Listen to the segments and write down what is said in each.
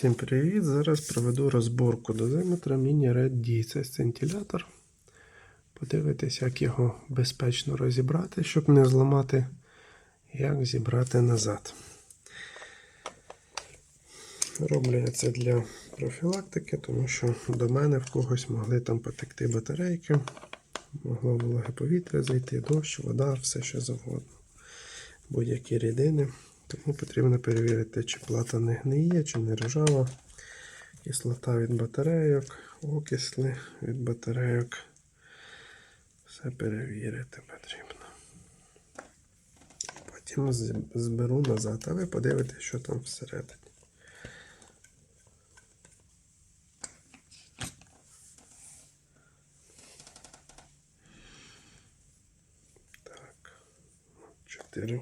Всім привіт! Зараз проведу розборку дозиметра Mini Red D. Це сцинтилятор. Подивитись, як його безпечно розібрати, щоб не зламати, як зібрати назад. Роблю я це для профілактики, тому що до мене в когось могли там потекти батарейки, могло вологе повітря зайти, дощ, вода, все що завгодно. Будь-які рідини. Тому потрібно перевірити, чи плата не гниє, чи не ржава. Кислота від батарейок, окисли від батарейок. Все перевірити потрібно. Потім зберу назад, а ви подивитесь, що там всередині. Так, 4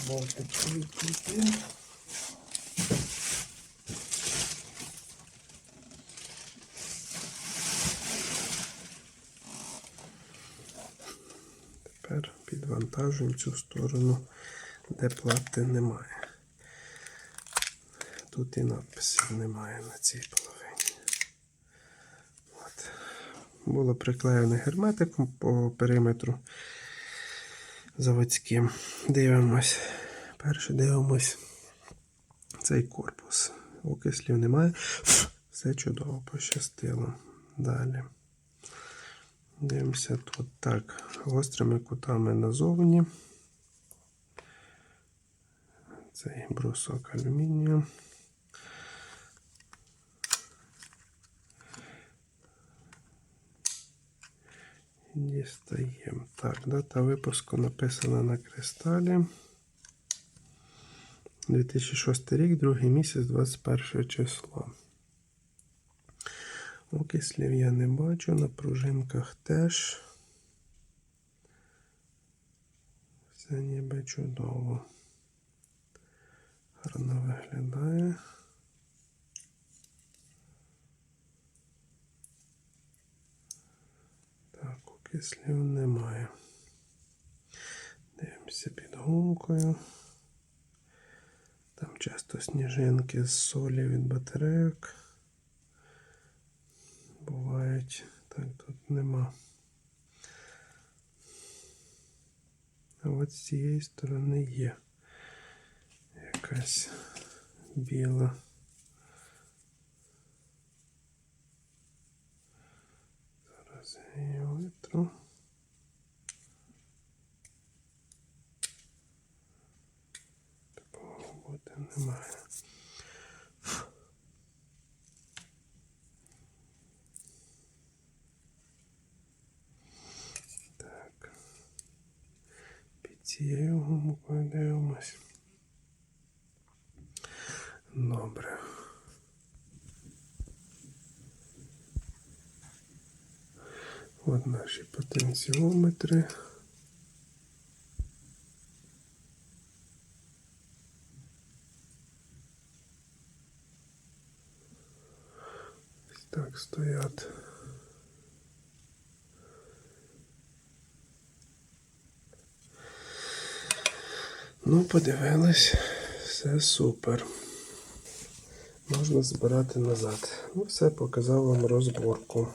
футболку купив. Тепер підвантажуємо цю сторону, де плати немає. Тут і надписів немає на цій половині. От. Було приклеєно герметиком по периметру заводським. Дивимось. Перше дивимось цей корпус. Окислів немає. Все чудово пощастило. Далі. Дивимося тут так. Гострими кутами назовні. Цей брусок алюмінію. Дістаємо. Так, дата випуску написана на кристалі. 2006 рік, другий місяць, 21 число. Окислів я не бачу, на пружинках теж. Все ніби чудово. Гарно виглядає. Окислів немає. Дивимося під гумкою. Там часто сніжинки з солі від батарейок. Бувають. Так, тут нема. А от з цієї сторони є якась біла. Зараз її витру. Такого бути немає. Так. Під цією дивимось. Добре. От наші потенціометри. Ось так стоять. Ну, подивились, все супер. Можна збирати назад. Ну, все, показав вам розборку.